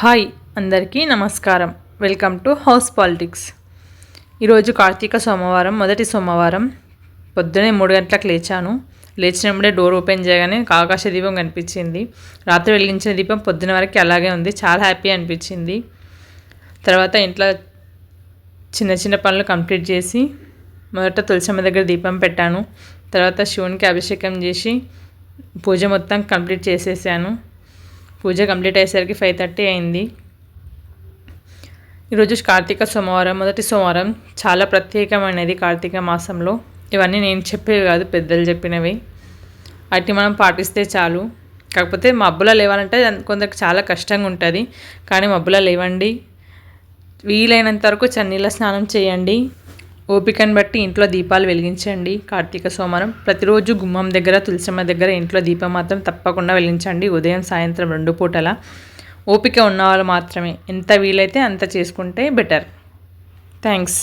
Hi అందరికీ నమస్కారం. Welcome to house politics. ఈరోజు కార్తీక సోమవారం మొదటి సోమవారం. పొద్దునే మూడు గంటలకు లేచాను. లేచినప్పుడే డోర్ ఓపెన్ చేయగానే ఆకాశ దీపం కనిపించింది. రాత్రి వెలిగించిన దీపం పొద్దున వరకు అలాగే ఉంది. చాలా హ్యాపీ అనిపించింది. తర్వాత ఇంట్లో చిన్న చిన్న పనులు కంప్లీట్ చేసి మొదట తులసమ్మ దగ్గర దీపం పెట్టాను. తర్వాత శివునికి అభిషేకం చేసి పూజ మొత్తం కంప్లీట్ చేసేసాను. పూజ కంప్లీట్ అయ్యేసరికి ఫైవ్ థర్టీ అయింది. ఈరోజు కార్తీక సోమవారం. మొదటి సోమవారం చాలా ప్రత్యేకమైనది కార్తీక మాసంలో. ఇవన్నీ నేను చెప్పేవి కాదు పెద్దలు చెప్పినవి. వాటిని మనం పాటిస్తే చాలు. కాకపోతే మబ్బుల లేవాలంటే కొందరికి చాలా కష్టంగా ఉంటుంది. కానీ మబ్బుల లేవండి. వీలైనంత వరకు చన్నీళ్ళ స్నానం చేయండి. ఓపికను బట్టి ఇంట్లో దీపాలు వెలిగించండి. కార్తీక సోమవారం ప్రతిరోజు గుమ్మం దగ్గర తులసమ్మ దగ్గర ఇంట్లో దీపం మాత్రం తప్పకుండా వెలిగించండి. ఉదయం సాయంత్రం రెండు పూటల ఓపిక ఉన్నవాళ్ళు మాత్రమే. ఎంత వీలైతే అంత చేసుకుంటే బెటర్. థ్యాంక్స్.